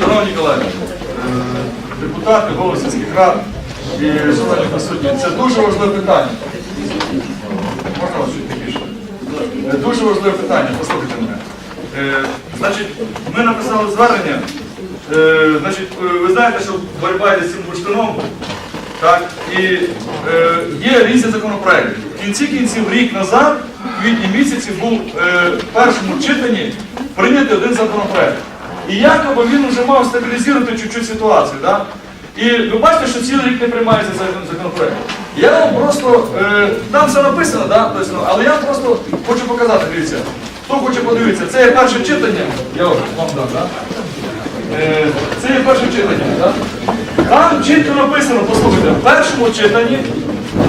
Шановні колеги, депутати, голови сільських і шановні присутні, це дуже важливе питання. Можна вас чуть тихіше? Е, Дуже важливе питання, послухайте мене. Е, Значить, ми написали звернення. Е, Значить, ви знаєте, що боротьба з цим бурштином, так, і є різні законопроекти. В кінці кінців рік назад, в квітні місяці, був в першому читанні прийнятий один законопроект. І якоби він вже мав стабілізувати чуть-чуть ситуацію. Да? І ви бачите, що цілий рік не приймається закон- законопроект. Я вам просто, е, там все написано, да? тобто, але я просто хочу показати, дивіться. Хто хоче подивитися, це є перше читання, я вам дам, да? Е, Це є перше читання, так? Там чітко написано, послухайте, в першому читанні,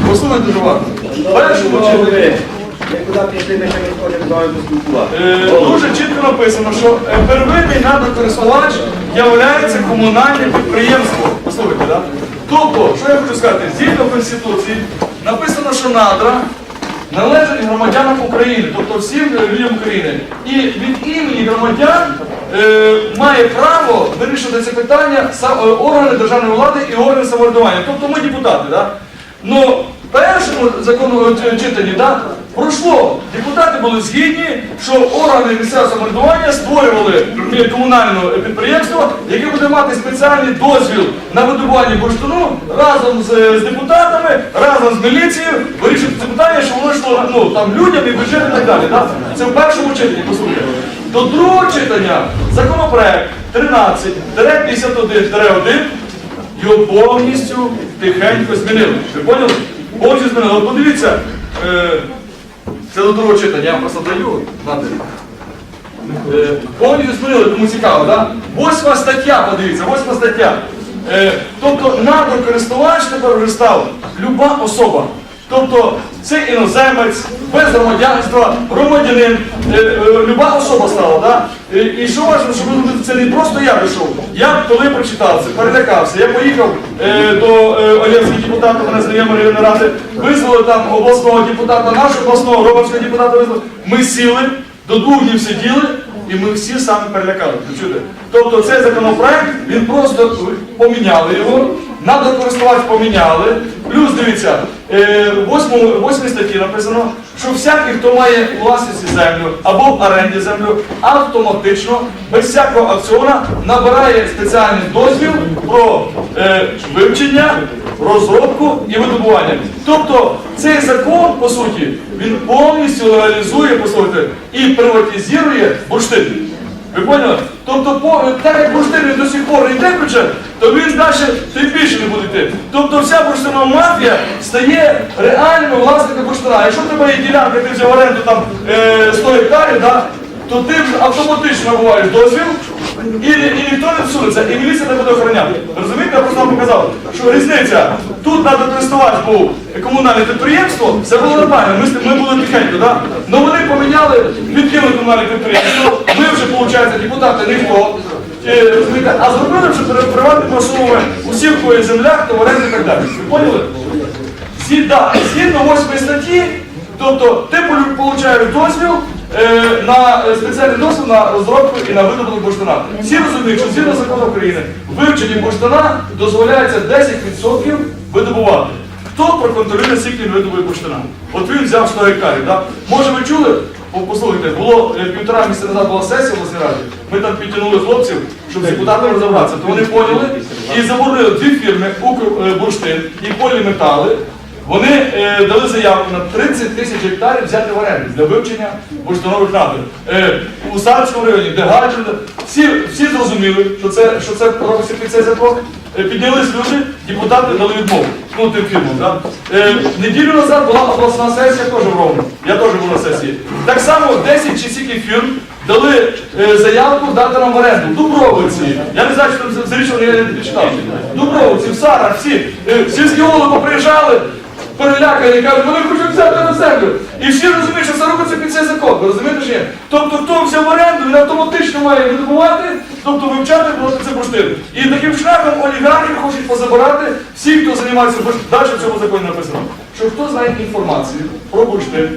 послухайте уважно, в першому читанні Ми куди пішли, ми ще не хочемо з вами поспілкуватися. е, дуже чітко написано, що е, первинний надокористувач являється комунальне підприємство. Послухайте, так? Тобто, що я хочу сказати, згідно Конституції написано, що надра належать громадянам України, тобто всім е, людям України. І від імені громадян е, має право вирішити це питання е, органи державної влади і органи самоврядування. Тобто ми депутати. Да? Ну, першому закону е, читанні да, пройшло. Депутати були згідні, що органи місцевого самоврядування створювали е, комунальне підприємство, яке буде мати спеціальний дозвіл на видобування бурштину разом з, е, з депутатами, разом з міліцією, вирішити це питання, що воно йшло ну, там, людям і бюджет і так далі. Да? Це в першому читанні, послухайте. До другого читання законопроект 13-51-1 його повністю тихенько змінили. Ви поняли? Повністю змінили. От подивіться, е, це до другого читання, я вам просто даю. Е, повністю змінили, тому цікаво, так? Восьма стаття, подивіться, восьма стаття. Тобто тобто надрокористувач тепер вже став люба особа. Тобто це іноземець, без громадянства, громадянин, е, е, люба особа стала. Да? І що важливо, що ви- це не просто я прийшов. Я коли прочитав це, перелякався. Я поїхав е, до е, Олєвських депутатів, мене знайомі районної ради, визвали там обласного депутата, нашого обласного, романського депутата визвали. Ми сіли, до двох сиділи, і ми всі самі перелякали. Тобто цей законопроект, він просто поміняли його, надокористувач поміняли. Плюс дивіться, е, в восьмому- восьмій статті написано, що всякий, хто має у землю або в оренді землю, автоматично, без всякого акціона, набирає спеціальний дозвіл про е, вивчення, розробку і видобування. Тобто цей закон, по суті, він повністю легалізує, послухайте, і приватизує бурштин. Ви поняли? Тобто, так як бурштин до сих пор не йде бюджет, то він далі тим більше не буде йти. Тобто вся бурштинова мафія стає реальними власниками бурштина. Якщо в тебе є ділянка, ти взяв оренду там е, 100 гектарів, да, то ти автоматично набуваєш дозвіл, і, і ніхто не всунеться, і міліція не буде охороняти. Розумієте, я просто вам показав, що різниця. Тут треба користувач був комунальне підприємство, все було нормально, ми, ми були тихенько, да? Ну вони поміняли, відкинули комунальне підприємство, виходить, депутати ніхто. Е, А зробили вже при- приватними особами усі, в кої землях, то і так далі. Ви поняли? Згідно 8 статті, тобто ти отримуєш дозвіл е, на е, спеціальний дозвіл на розробку і на видобуток бурштина. Всі розуміють, що згідно закону України вивчені бурштина дозволяється 10% видобувати. Хто проконтролює, скільки він видобує бурштина? От він взяв 100 гектарів. Да? Може ви чули? Послухайте, було е, півтора місяця назад була сесія в раді. Ми там підтягнули хлопців, щоб з депутатами розібратися. То вони поняли і заборонили дві фірми Укрбурштин і поліметали. Вони е, дали заявку на 30 тисяч гектарів взяти в оренду для вивчення бурштинових надр. Е, у Сарському районі, де Гаджин, всі, всі зрозуміли, що це, що це робиться під цей закон. Е, піднялись люди, депутати дали відмову. Ну, тим фірмам. Да? Е, неділю назад була обласна сесія теж в Ровно. Я теж був на сесії. Так само 10 чи скільки фірм дали е, заявку дати нам в оренду. Дубровиці. Я не знаю, що там за я не читав. Дубровиці, в Сарах, всі. Е, сільські голови поприїжджали, перелякані, кажуть, вони хочуть взяти на землю. І всі розуміють, що це робиться під цей закон. Ви розумієте, що ні? Тобто, хто взяв оренду, він автоматично має видобувати, тобто вивчати просто це бурштин. І таким шляхом олігархи хочуть позабирати всі, хто займається бурштином. Далі в цьому законі написано, що хто знає інформацію про бурштин,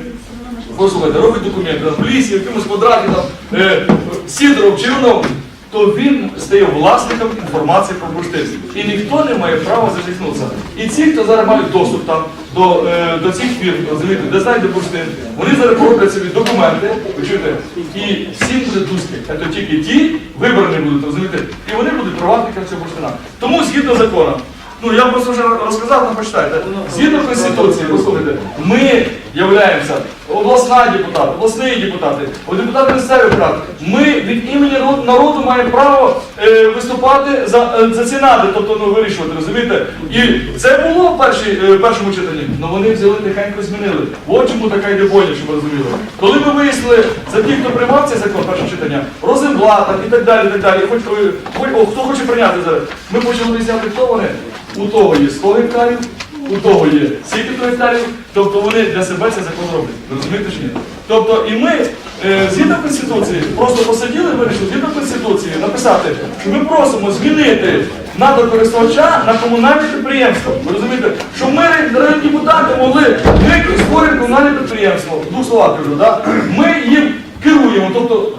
Послухайте, робить документи, в лісі, в якомусь квадраті, там, е, Сідоров, Чернов, то він стає власником інформації про бурштин. І ніхто не має права зажихнутися. І ці, хто зараз мають доступ там до, е, до цих фірм, розумієте, де знайде бурштин, вони зараз собі документи, ви і всім буде дузьки. Це тільки ті вибрані будуть, розумієте, і вони будуть приватниками цього бурштина. Тому згідно закону, Ну, я просто вже розказав, там почитайте. Згідно Конституції, послухайте, ми являємося обласна депутат, обласні депутати, депутати місцевих рад. Ми від імені народу маємо право е, виступати за, е, за ці нади, тобто ну, вирішувати, розумієте? І це було в першій, е, першому читанні, але вони взяли тихенько змінили. От чому така йде бойня, щоб ви розуміли. Коли ми вияснили за тих, хто приймав цей закон, перше читання, Розенблата і так далі, і так далі, хоч, хоч- о, хто хоче прийняти зараз, ми почали виясняти, хто вони. У того є 100 гектарів, у того є скільки гектарів, тобто вони для себе цей закон роблять. Розумієте чи ні? Тобто і ми, е, згідно Конституції, просто посиділи вирішили, згідно Конституції, написати, що ми просимо змінити надокористувача на комунальне підприємство. Ви розумієте, щоб ми, депутати, могли, ми створюємо комунальне підприємство, в двох словах кажу, да? ми їм керуємо, тобто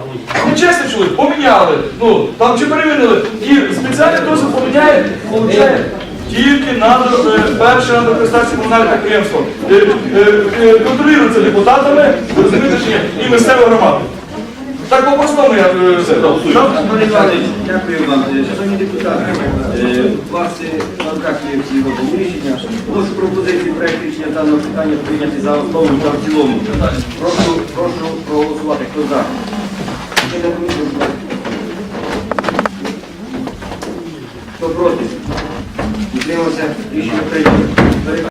нечесний чоловік, поміняли, ну, там чи перемінили, і спеціальний досвід поміняє, получає тільки надо, е, перше надо комунальне підприємство. Е, е, е, Контролюється депутатами, розумієте чи ні, і місцевою громадою. Так по-простому я Іванович, дякую вам. Шановні депутати, у вас на руках є всі рішення. Ось пропозиції проект рішення даного питання прийняти за основу та в цілому. Прошу, прошу проголосувати. Хто за? На. Хто проти? Утримався? Рішення прийнято.